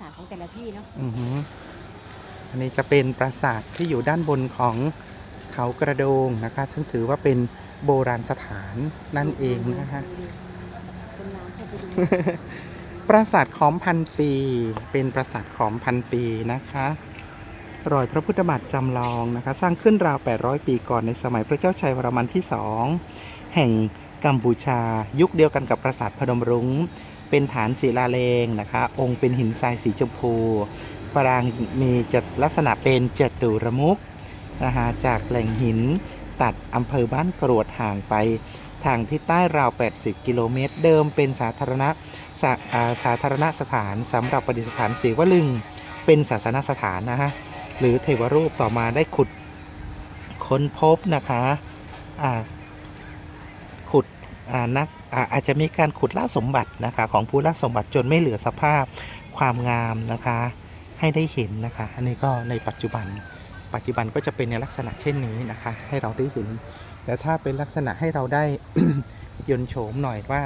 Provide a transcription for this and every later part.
ศาสตร์ของแต่ละที่เนาะอือหืออันนี้จะเป็นปราสาทที่อยู่ด้านบนของเขากระโดงนะคะ ซึ่งถือว่าเป็นโบราณสถานนั่นเองนะคะ เป็นน้ำเข้าไปดูปราสาทขอมพันปี เป็นปราสาทขอมพันปีนะคะ รอยพระพุทธบาทจำลองนะคะ สร้างขึ้นราว 800 ปีก่อนในสมัยพระเจ้าชัยวรมันที่สองแห่งกัมพูชา ยุคเดียวกันกับปราสาทพนมรุง้ง เป็นฐานศิลาเลงนะคะ องค์เป็นหินทรายสีชมพู ปรางมีจัดลักษณะเป็นจตุรมุกนะคะจากแหล่งหินตัดอำเภอบ้านกรวดห่างไป ทางทิศใต้ราว 80 กิโลเมตร เดิมเป็นสาธารณะสาาสาธารณสถานสำหรับประดิษฐานเสวลึง เป็นศาสนสถานนะฮะ หรือเทวรูปต่อมาได้ขุดค้นพบนะคะอ่า นักอาจจะมีการขุดล่าสมบัตินะคะ ของผู้ล่าสมบัติจนไม่เหลือสภาพความงามนะคะ ให้ได้เห็นนะคะ อันนี้ก็ในปัจจุบัน ปัจจุบันก็จะเป็นในลักษณะเช่นนี้นะคะ ให้เราได้เห็นแต่ถ้าเป็นลักษณะให้เราได้ยนโฉมหน่อยว่า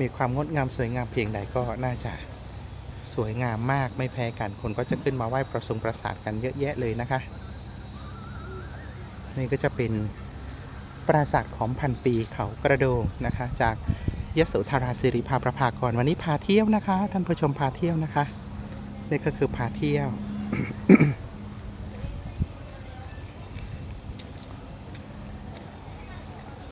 มีความงดงามสวยงามเพียงใดก็น่าจะสวยงามมากไม่แพ้กันคนก็จะขึ้นมาไหว้ประสงค์ประสาทกันเยอะแยะเลยนะคะ นี่ก็จะเป็น ปราสาทของพันปีเขากระโดงนะคะ จากยโสธราสิริพาประภากรวันนี้พาเที่ยวนะคะ ท่านผู้ชมพาเที่ยวนะคะ นี่ก็คือพาเที่ยว